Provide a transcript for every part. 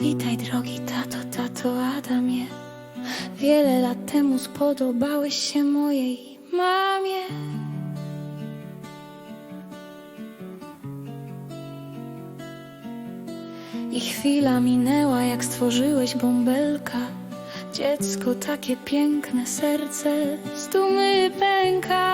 Witaj drogi tato, tato Adamie. Wiele lat temu spodobałeś się mojej mamie. I chwila minęła jak stworzyłeś bąbelka. Dziecko takie piękne, serce z dumy pęka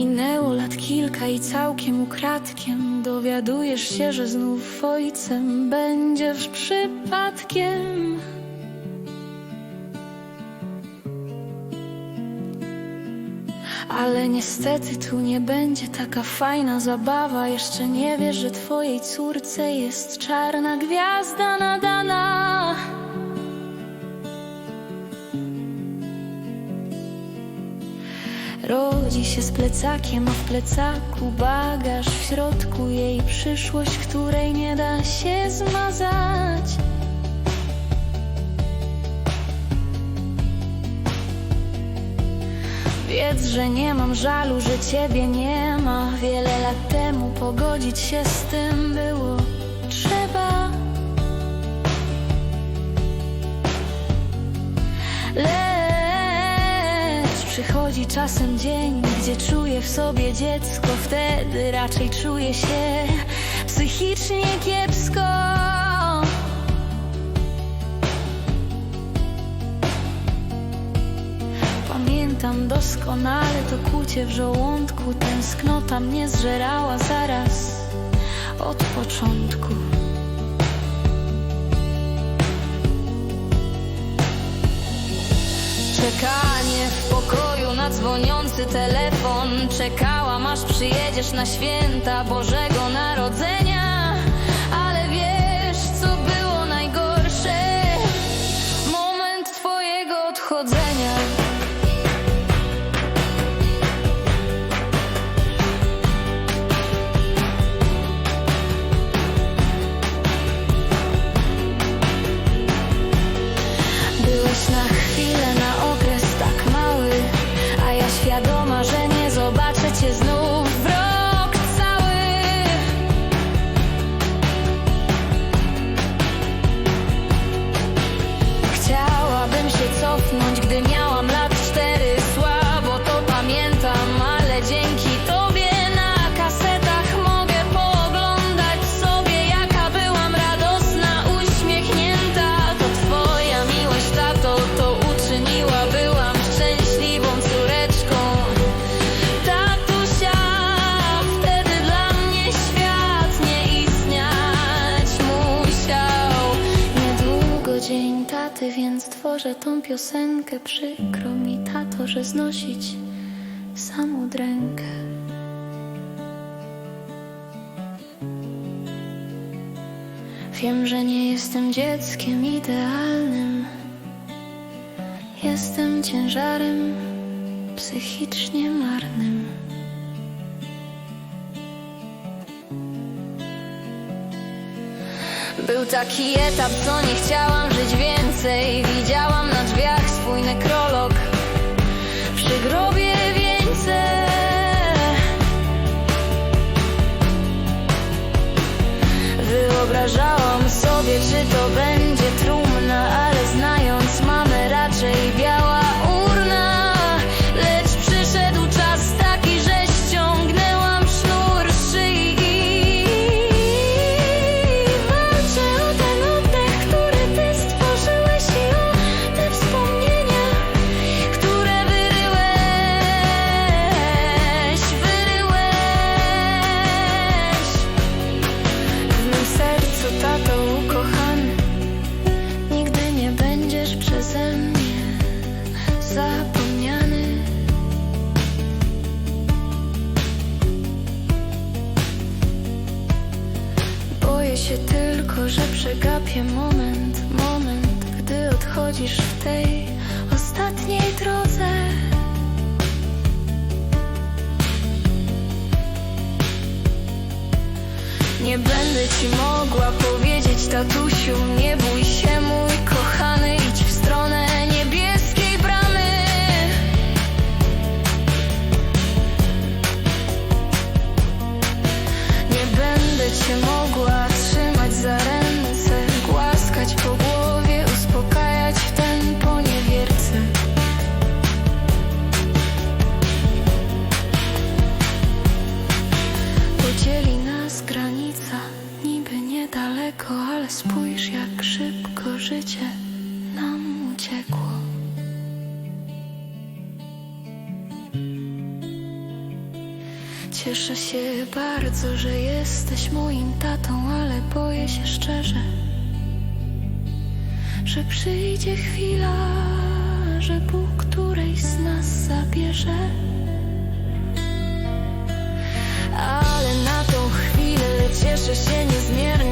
Minęło lat kilka i całkiem ukradkiem Dowiadujesz się, że znów ojcem będziesz przypadkiem. Ale niestety tu nie będzie taka fajna zabawa. Jeszcze nie wiesz, że twojej córce jest czarna gwiazda nadana Rodzi się z plecakiem, a w plecaku bagaż. W środku jej przyszłość, której nie da się zmazać. Wiedz, że nie mam żalu, że ciebie nie ma. Wiele lat temu pogodzić się z tym było przychodzi czasem dzień, gdzie czuję w sobie dziecko. Wtedy raczej czuję się psychicznie kiepsko. Pamiętam doskonale to kucie w żołądku. Tęsknota mnie zżerała zaraz od początku Czekanie w pokoju na dzwoniący telefon. Czekałam aż przyjedziesz na święta Bożego Narodzenia tworzę tą piosenkę Przykro mi, tato, że znosić samą drękę Wiem, że nie jestem dzieckiem idealnym. Jestem ciężarem psychicznie marnym. Był taki etap, co nie chciałam się tylko, że przegapię moment, moment Gdy odchodzisz w tej ostatniej drodze. Nie będę ci mogła powiedzieć, tatusiu, nie bój się, mój niedaleko, ale spójrz jak szybko życie nam uciekło. Cieszę się bardzo, że jesteś moim tatą, ale boję się szczerze, że przyjdzie chwila, że Bóg którejś z nas zabierze. Ale na tą chwilę cieszę się niezmiernie.